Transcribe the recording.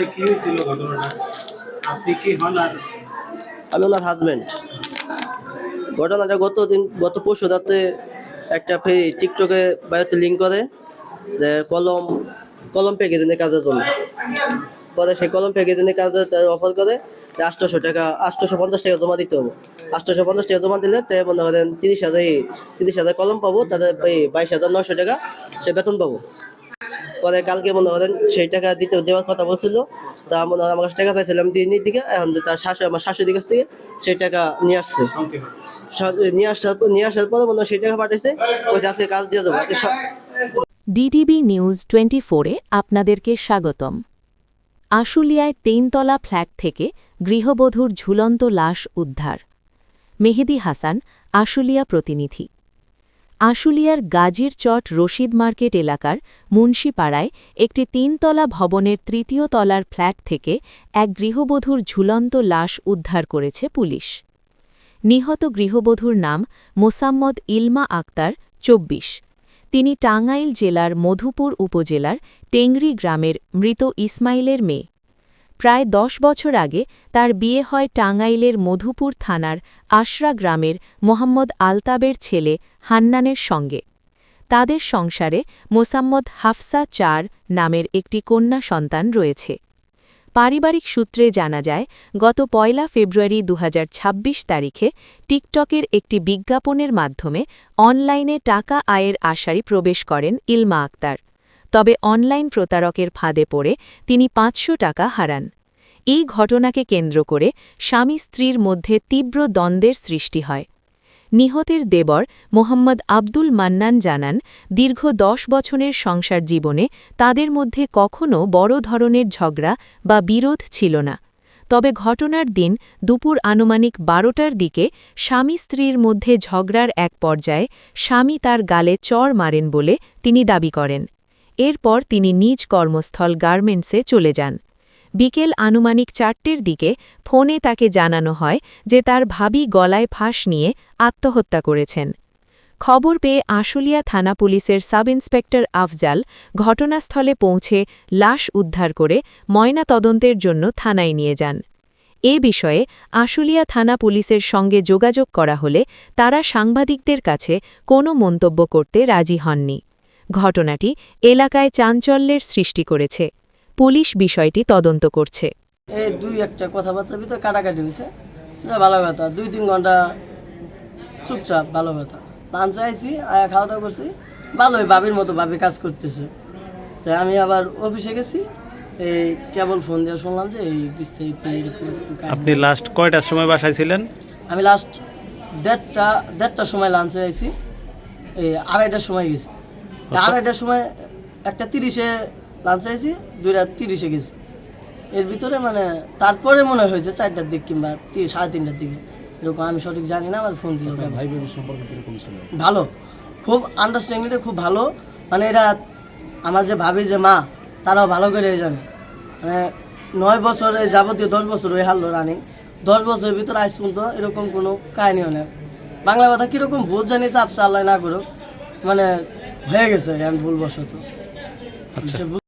ভাই, কি হয়েছিল ঘটনাটা? আপনি কি হন আর? আমি ওনার হাজব্যান্ড ঘটনাটা গত দিন, গত পরশু রাতে একটা ফে টিকটকে বায়োতে লিঙ্ক করে যে কলম কলম প্যাকেজিংয়ের কাজের জন্য। পরে সেই কলম প্যাকেজিংয়ের কাজে অফার করে যে আটশোশো টাকা, আটশোশো পঞ্চাশ টাকা জমা দিতে হবে। আটশোশো পঞ্চাশ টাকা জমা দিলে তাই মনে করেন তিরিশ হাজার তিরিশ হাজার কলম পাবো, তাদের বাইশ হাজার নশো টাকা সে বেতন পাবো। পরে কালকে মনে করেন সেই টাকা দিতে দেওয়ার কথা বলছিল। তা মনে হয় আমার কাছে টাকা চাইছিলাম, দিয়ে নিয়ে দিকে, এখন তার শাশু আমার শাশুড়ির কাছ থেকে সেই টাকা নিয়ে আসছে। নিয়ে আসার নিয়ে আসার পরে মনে হয় সেই টাকা পাঠাইছে ওই আজকে কাজ দিয়ে দেবো। আজকে নিউজ টোয়েন্টি ফোরে আপনাদেরকে স্বাগতম। আশুলিয়ায় তিনতলা ফ্ল্যাট থেকে গৃহবধূর ঝুলন্ত লাশ উদ্ধার। মেহেদি হাসান, আশুলিয়া প্রতিনিধি। আশুলিয়ার গাজীর চট রশিদ মার্কেট এলাকার মুন্সিপাড়ায় একটি তিনতলা ভবনের তৃতীয় তলার ফ্ল্যাট থেকে এক গৃহবধূর ঝুলন্ত লাশ উদ্ধার করেছে পুলিশ। নিহত গৃহবধূর নাম মোসাম্মদ ইলমা আক্তার, চব্বিশ। তিনি টাঙ্গাইল জেলার মধুপুর উপজেলার টেংরি গ্রামের মৃত ইসমাইলের মেয়ে। প্রায় দশ বছর আগে তার বিয়ে হয় টাঙ্গাইলের মধুপুর থানার আশরা গ্রামের মোহাম্মদ আলতাবের ছেলে হান্নানের সঙ্গে। তাদের সংসারে মোসাম্মদ হাফসা চার নামের একটি কন্যা সন্তান রয়েছে। পারিবারিক সূত্রে জানা যায়, গত পয়লা ফেব্রুয়ারি দু হাজার ছাব্বিশ তারিখে টিকটকের একটি বিজ্ঞাপনের মাধ্যমে অনলাইনে টাকা আয়ের আশারি প্রবেশ করেন ইলমা আক্তার। তবে অনলাইন প্রতারকের ফাঁদে পড়ে তিনি পাঁচশো টাকা হারান। এই ঘটনাকে কেন্দ্র করে স্বামী স্ত্রীর মধ্যে তীব্র দ্বন্দ্বের সৃষ্টি হয়। নিহতের দেবর মোহাম্মদ আব্দুল মান্নান জানান, দীর্ঘ দশ বছরের সংসার জীবনে তাদের মধ্যে কখনও বড় ধরনের ঝগড়া বা বিরোধ ছিল না। তবে ঘটনার দিন দুপুর আনুমানিক বারোটার দিকে স্বামী স্ত্রীর মধ্যে ঝগড়ার এক পর্যায়ে স্বামী তার গালে চড় মারেন বলে তিনি দাবি করেন। এরপর তিনি নিজ কর্মস্থল গার্মেন্টসে চলে যান। বিকেল আনুমানিক চারটের দিকে ফোনে তাকে জানানো হয় যে তার ভাবি গলায় ফাঁস নিয়ে আত্মহত্যা করেছেন। খবর পেয়ে আশুলিয়া থানা পুলিশের সাব ইন্সপেক্টর আফজাল ঘটনাস্থলে পৌঁছে লাশ উদ্ধার করে ময়না তদন্তের জন্য থানায় নিয়ে যান। এ বিষয়ে আশুলিয়া থানা পুলিশের সঙ্গে যোগাযোগ করা হলে তারা সাংবাদিকদের কাছে কোনো মন্তব্য করতে রাজি হননি। ঘটনাটি এলাকায় চাঞ্চল্যের সৃষ্টি করেছে। পুলিশ বিষয়টি তদন্ত করছে। এই দুই একটা কথাবার্তার ভিতরে কাটাকাটি হয়েছে। যা ভালো কথা। দুই তিন ঘণ্টা চুপচাপ ভালো কথা। লাঞ্চ আইছি আয়া খাওয়া দাওয়া করছি। ভালোই বাবির মতো ভাবি কাজ করতেছে। তাই আমি আবার অফিসে গেছি। এই কেবল ফোন দিয়ে শুনলাম যে এই বিস্তারিত। আপনি লাস্ট কয়টার সময় বাসায় ছিলেন? আমি লাস্ট দেড়টা দেড়টার সময় লাঞ্চে আইছি। এই আড়াইটার সময় গেছি। আড়াইটার সময় একটা তিরিশে লাঞ্চে আইছি দুইটা তিরিশে গেছি। এর ভিতরে মানে তারপরে মনে হয়েছে চারটার দিক কিংবা সাড়ে তিনটার দিকে। এরকম আমি সঠিক জানি না আমার ফোন দিল ভাই ভালো। খুব আন্ডারস্ট্যান্ডিংটা খুব ভালো। মানে এটা আমার যে ভাবি যে মা তারাও ভালো করে জানে। মানে নয় বছরে যাবতীয় দশ বছর হয়ে হারলো রানিং দশ বছরের ভিতরে আজ পর্যন্ত এরকম কোনো কাহিনী হয় না বাংলা কথা কীরকম ভোট জানি চাপসা আল্লাহ না করুক। মানে হয়ে গেছে জ্ঞান ভুলবশত সে